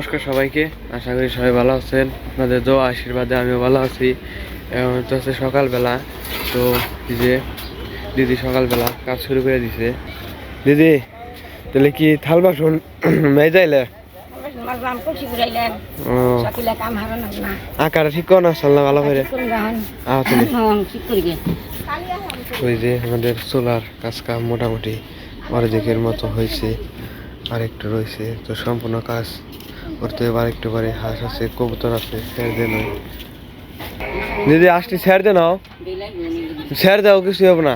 নমস্কার সবাইকে। আশা করি সবাই ভালো আছেন। আপনাদের দোয়া আশীর্বাদে আমিও ভালো আছি। এখন তো হচ্ছে সকালবেলা। তো যে দিদি সকালবেলা কাজ শুরু করে দিছে। দিদি তাহলে কি থাল বাসন মেয়ে যাইলে আকারে ঠিক করো না সাল্লাহ ভালো করে। গে ওই যে আমাদের সোলার কাজ কাম মোটামুটি অর্ধেকের মতো হয়েছে আর একটু রয়েছে তো সম্পূর্ণ কাজ করতে হবে আর একটু পরে হাঁস আছে, কবুতর আছে, ছেড়ে দেন দিদি আসটি ছেড়ে দে নাও। ছেড়ে দাও কিছু হবে না।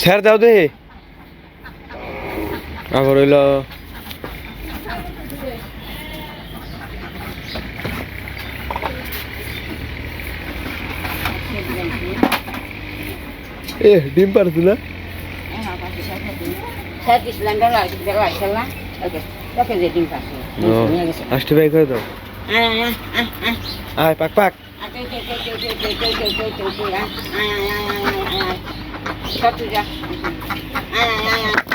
ছেড়ে দাও দেখি আবার হইল। এ, ডিম পারছিল স্যার দিছিলাম আইসাল্লাম ওকে তোকে যে ডিম পাশে আসতে বাই করে দাও আয় পাক পাক কে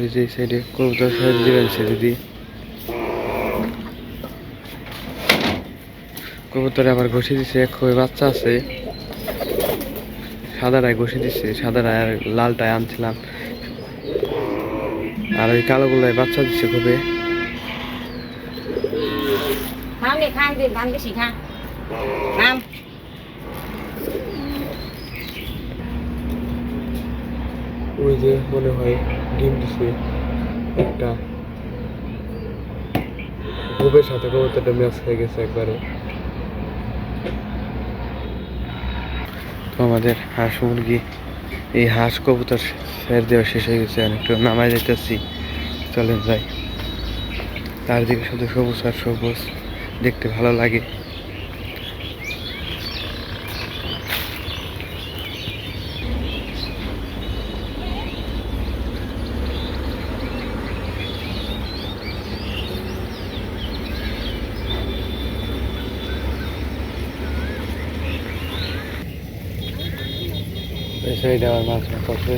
ওই যে সাইডে কবুতর সাইড দিবেন সে দিদি। কবুতরে আবার ঘষে দিছে এক বাচ্চা আছে। সাদাটায় ঘষে দিচ্ছে সাদাটায় আর লালটায় আনছিলাম। আর ওই কালোগুলোয় বাচ্চা দিচ্ছে খুবই। ওই যে মনে হয় ডিম দিছে, একটা গোবের সাথে কবুতরটা ম্যাচ হয়ে গেছে একবারে। তো আমাদের হাঁস মুরগি, এই হাঁস কবুতর ফের দেওয়া শেষ হয়ে গেছে আর একটু নামাই যেতেছি চলেন যাই। চারদিকে শুধু সবুজ আর সবুজ, দেখতে ভালো লাগে। এই সাইডে আবার মাছ মাছ আছে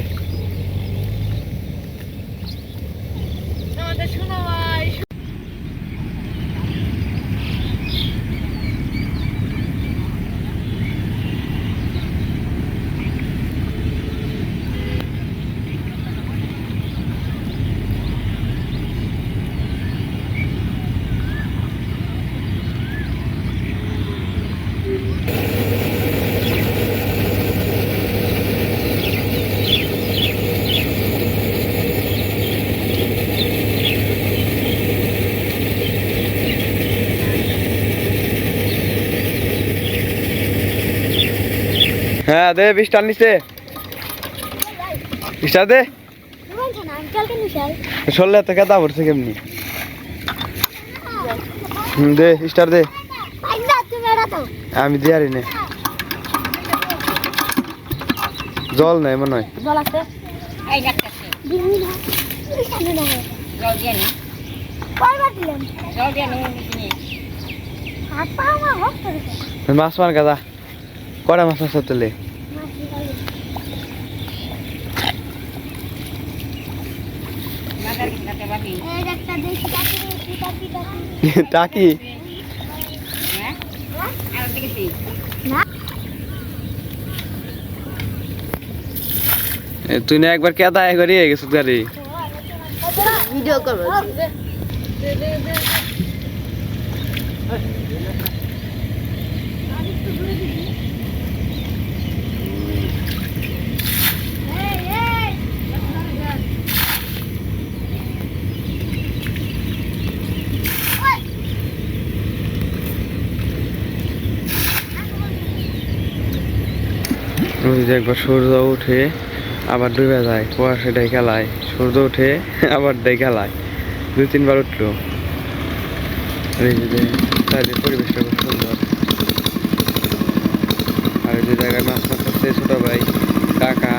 হ্যাঁ দে, বিশটার নিচে। বিশটা দে। সরলে তো কেদা পড়ছে কেমনি? দে স্টার দে। আমি দিয়ে আরি নে। জল নাই, মনে হয়। মাছ মার গাদা। কটা মাছ কাছে বাকি টাকি? হ্যাঁ তুই না একবার কেদা একবার ইয়ে গেছিস গাড়ি। ভিডিও করব ওই যে একবার, সূর্য উঠে আবার ডুবে যায় কুয়াশা ডেকে লায় সূর্য উঠে আবার ডেকে লায় দুই, তিনবার উঠল। যে চারিদিকে পরিবেশটা খুব সুন্দর। আর যে জায়গায় মাছ মাছ হচ্ছে, ছোট ভাই, কাকা।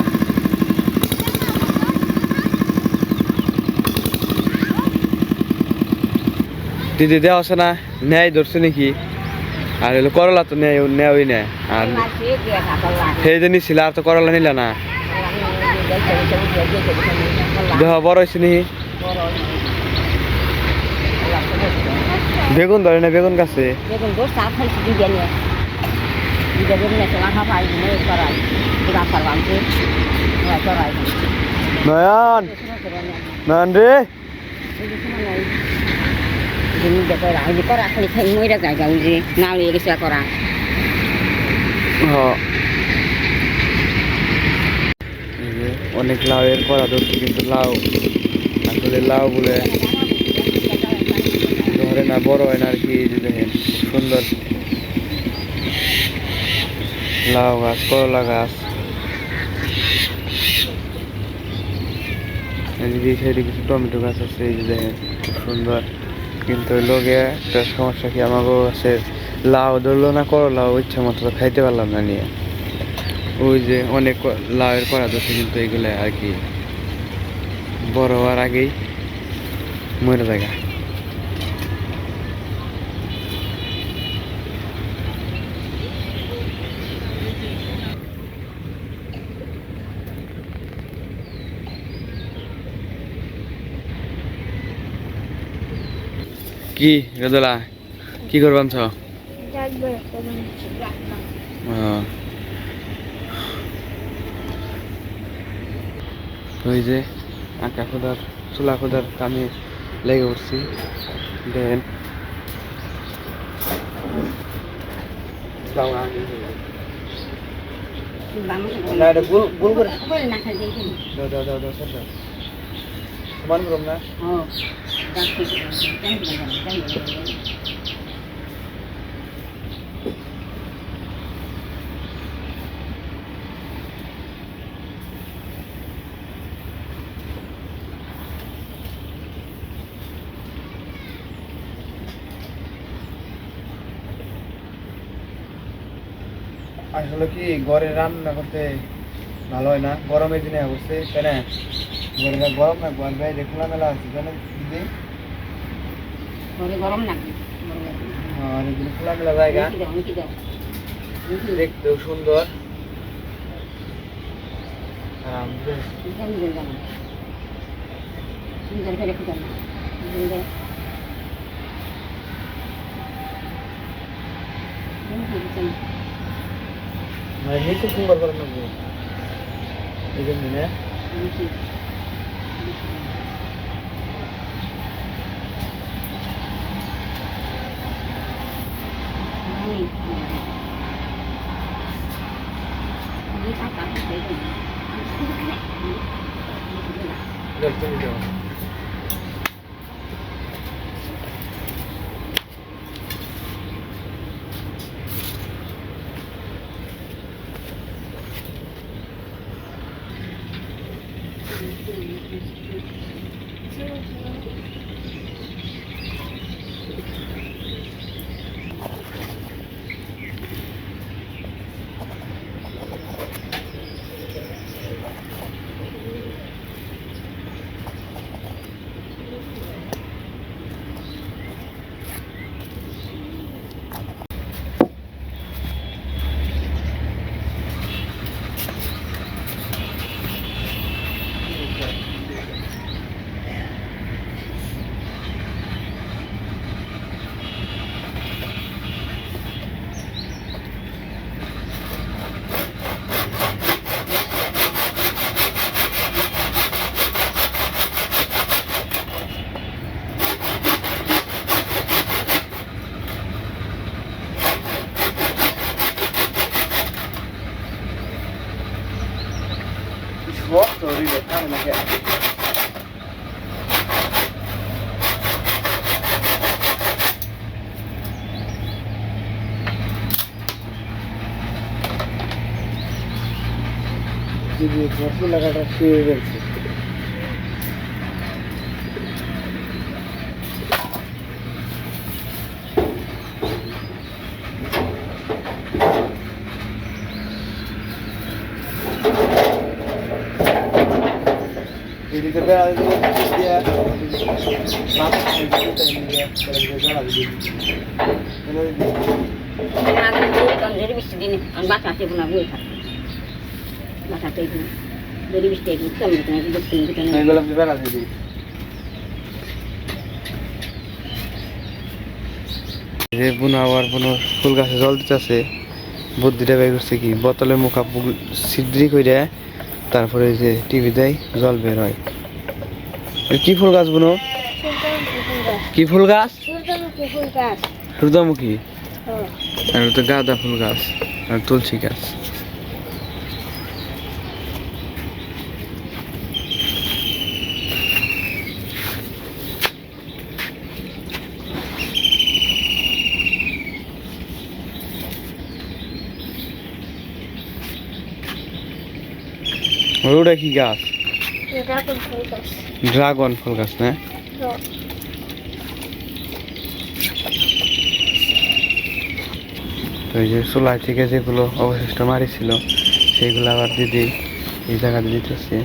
দিদি, দেওয়া আছে না? ন্যায় ধরছে নাকি? আর হলো করলা তো নেয় নেওয়াই নেয় আর সেই যে নিছিল আর তো করলা নিলা না। দেহ বড় হয়েছে নি? বেগুন ধরে না বেগুন গাছে? বেগুন গোস সাত খাইছি দুইটা নিয়ে দুইটা বেগুন আছে মাথা পাই নিয়ে করাই পুরা সারবামকে করাই নয়ন নয়ন রে করা খালি খাই মইরা জায়গা ওই যে না লিয়ে গেছে করা। যে অনেক লাউয়ের করা ধরছে কিন্তু লাউ, আসলে লাউ বলে ধরে না, বড় হয় না আর কি যে দেখেন, সুন্দর। লাউ গাছ, করলা গাছ। এদিকে কিছু টমেটো গাছ আছে, এই যে দেখেন খুব সুন্দর। কিন্তু ওই লোকে একটা সমস্যা কি আমাকে আছে লাউ ধরলো না করলাও ইচ্ছা মতো তো খাইতে পারলাম না নিয়ে। ওই যে অনেক লাউয়ের করা দোষে কিন্তু এগুলো আর কি, বড় হওয়ার আগেই মরে জায়গা কি রদলা কি করবান ছ। ওই যে আঁকা খোদার চুলা খোদার কামে লেগে উঠছি। দেন। দাও দাও দাও না আসলে কি ঘরে রান্না করতে ভালো হয় না? গরমের দিনে অবশ্যই তাই না? না গরম না ঘর বাইরে খোলামেলা আছে তাই না দিদি গরম না এগুলো খোলামেলা জায়গা। দেখতেও সুন্দর। আর সুন্দর করে মানে নিচে সুন্দর করে নেব। এই জন্য না? দেখ তুমি যাও শক্ত হইলে খাবে না কে দিদি ফসল লাগাটা শুয়ে গেছে দিতে বেড়া দিয়ে দিয়ে বেড়া দিয়ে দিয়ে দিয়ে যে বুনা আবার বুনো ফুল গাছে জল দিতেছে বুদ্ধিটা বের করছে কি? বোতলে মুখা সিদ্রি করে তারপরে যে টিভি দেয় জল বের হয়। কি ফুল গাছ বুনো? কি ফুল গাছ? সূর্যমুখী আর তো গাঁদা ফুল গাছ আর তুলসী গাছ। ওটা কি গাছ? ড্রাগন ফল গাছ। না? তো এই যে চুলাই থেকে যেগুলো অবশিষ্ট মারি ছিল সেগুলো আবার দিদি এই জায়গাতে দিতেছে।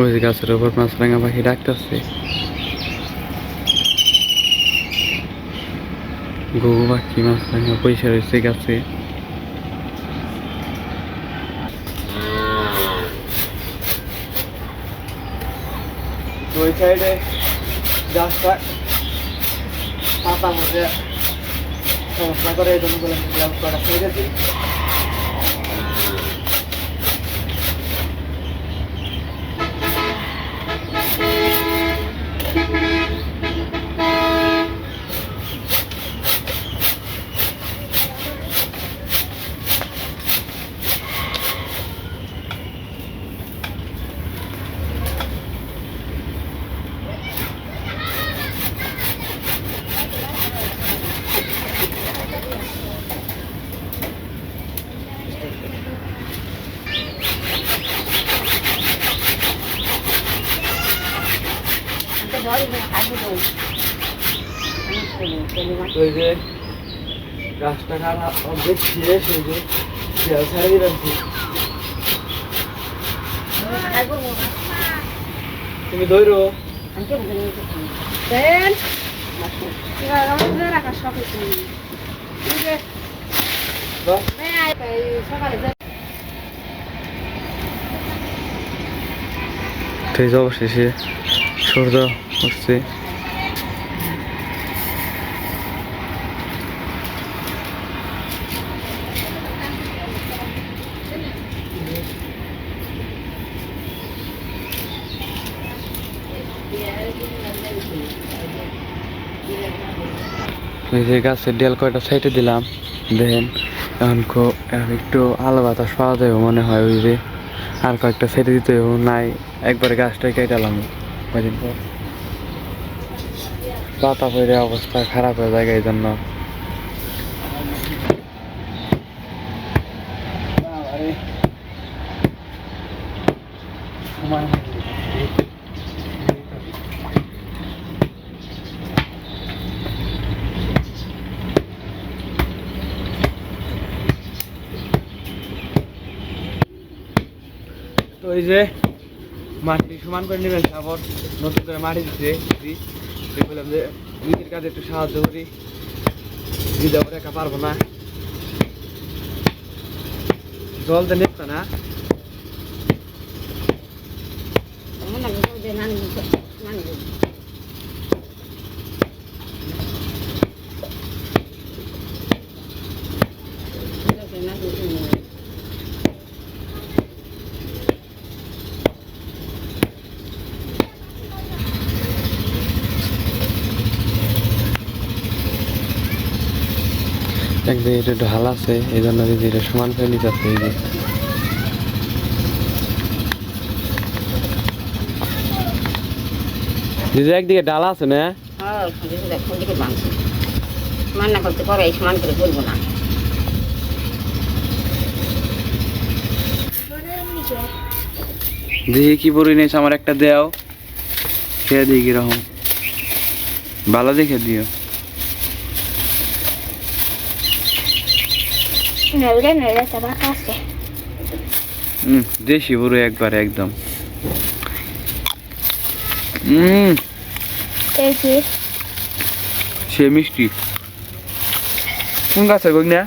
ওই গাছের উপর মাছরাঙা পাখি ডাকতেছে। ঘুঘু পাখি, মাছ মাছরাঙা পয়সা রয়েছে গাছে। ওই সাইডে গাছটা পাতা মধ্যে সমস্যা করে এই জন্য করা হয়ে গেছে ওই যে খারাপ অর্ধেক ছিঁড়ে সেই যে দেয়াল ছাড়িয়ে রাখছি। তুমি ধরো। যে অবশেষে সূর্য এই যে গাছের ডেল কয়টা সাইডে দিলাম, দেখেন, এখন খুব একটু আলো বাতাস পাওয়া যাবে মনে হয় ওই যে। আর কয়েকটা সাইডে দিতে নাই, একবারে গাছটাই কেটালাম কয়দিন পর। পাতা পড়ে অবস্থা খারাপ হয়ে যায় এই জন্য। তো এই যে মাটি সমান করে নেবেন সাবর নতুন করে মাটি দিতে দিই। বললাম যে, নিজের কাজে একটু সাহায্য করি। দিদি একা পারব না। জল তো নিচ্ছে না। একদিকে এটা ঢাল আছে এই জন্য দিদি এটা সমান করে নিতে এই যে। দিদি একদিকে ডালা আছে না? হ্যাঁ মান্না করতে করে এই সমান করে বলব না। দেখি কি বড়ি নিয়েছে আমার একটা দেও। খেয়ে দিই কীরকম। ভালো দেখে দিও। নেড়ে নেড়ে চাবা খাচ্ছে হুম দেশি বড়ি একবার একদম। হুম এই কি সে মিষ্টি। কোন গাছের গই না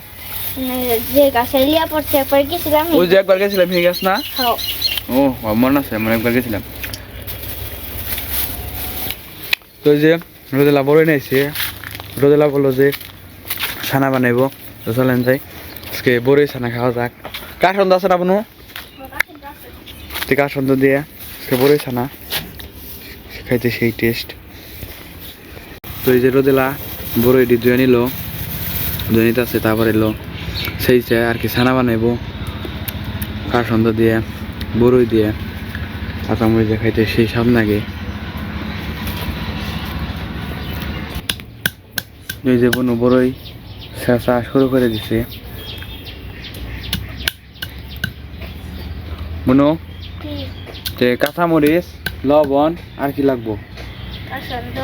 যে গাছে লিয়া পড়ছে পরে গেছিলাম ওই যে একবার গেছিলাম সেই গাছ না? ও মনে আছে মানে একবার গেছিলাম। তো যে রোদেলা বড় নিয়েছে রোদেলা বলল যে ছানা বানাইবো তো চলেন যাই। আজকে বড়ই ছানা খাওয়া যাক। কার সন্ধ্যা আছে না আপনি কার সন্ধ্যা দিয়ে? আজকে বড়ই ছানা। খাইতে সেই টেস্ট তো এই যে রোদেলা, বড়ই দি ধুয়ে নিল। ধুয়ে নিতে আছে, তারপরে এলো। সেই চাই আর কি ছানা বানাইবো। কার সন্ধ্যা দিয়ে? বড়ই দিয়ে। কাঁচামরিচ দিয়ে খাইতে সেই স্বাদ লাগে এই যে বনু বড়ই চেঁচা শুরু করে দিছে। বনু যে কাঁচামরিচ লবণ আর কি লাগবো পছন্দ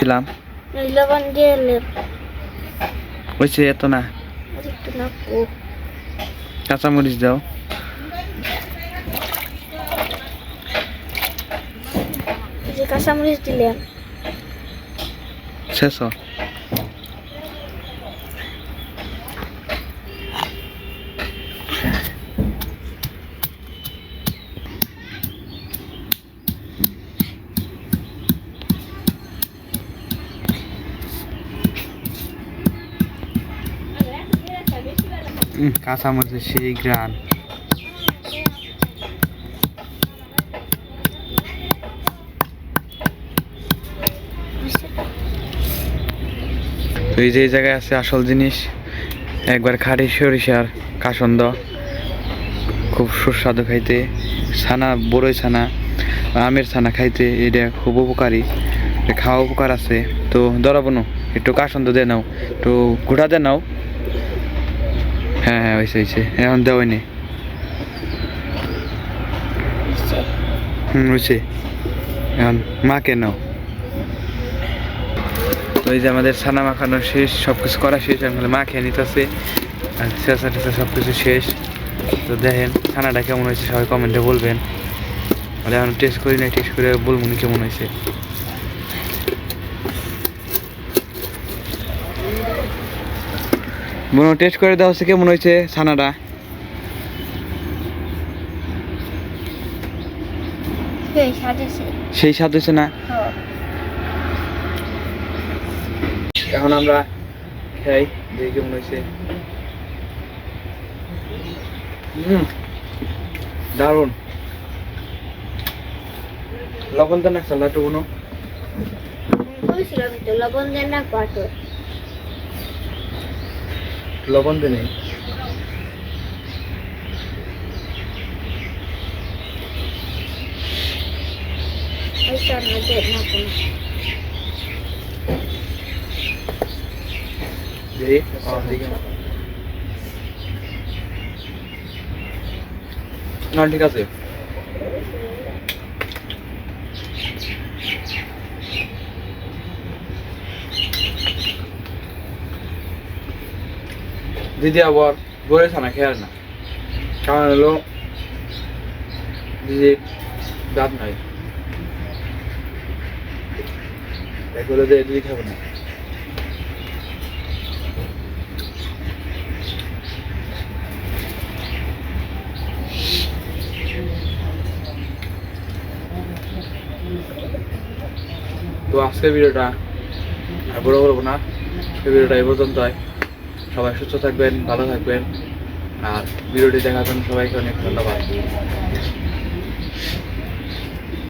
দিলাম লবণ দিয়ে লেপ হয়েছে এত না একটু না কাঁচামরিচ দাও যে কাঁচামরিচ দিলেন শেষ কাঁচামরিচের সেই গ্রান এই যে জায়গায় আছে আসল জিনিস, একবার খাড়ি সরিষার কাসন্দ। খুব সুস্বাদু খাইতে, ছানা, বড়ই ছানা, আমের ছানা খাইতে, এটা খুব উপকারী। খাওয়া উপকার আছে। তো ধরাবো একটু কাসন্দ দিয়ে নাও, একটু গুঁড়া দিয়ে নাও। হ্যাঁ হ্যাঁ হয়েছে হয়েছে। এখন দেওয়াই নেই হুম, হয়েছে। এখন মাকে নাও। তো এই যে আমাদের ছানা মাখানো শেষ সব কিছু করা শেষ। এখন মা খেয়ে নিতেছে। আর চেঁচা টেচা সব কিছু শেষ। তো দেখেন, ছানাটা কেমন হয়েছে সবাই কমেন্টে বলবেন। আর এখন টেস্ট করি না টেস্ট করে বলব কেমন হয়েছে। মনে টেস্ট করে দেওয়া হচ্ছে কেমন হয়েছে ছানাটা? সেই স্বাদ হয়েছে। না? হ্যাঁ। এখন আমরা খাই দেখি কেমন হয়েছে। দারুণ। লবণ তো না চাল একটু কোনো লবণ দেন না লবণ তো নেই। ওই তার মধ্যে না কোনো। দেখি দেখি না ঠিক আছে। দিদি আবার গড়ে থানা, খেয়াল না। কারণ হলো, দিদির দাঁত নাই। এগুলো যে দিদি খাবে না। তো আজকের ভিডিওটা আর বড় করব না। ভিডিওটা এই পর্যন্ত হয় সবাই সুস্থ থাকবেন ভালো থাকবেন। আর ভিডিওটি দেখার জন্য সবাইকে অনেক ধন্যবাদ।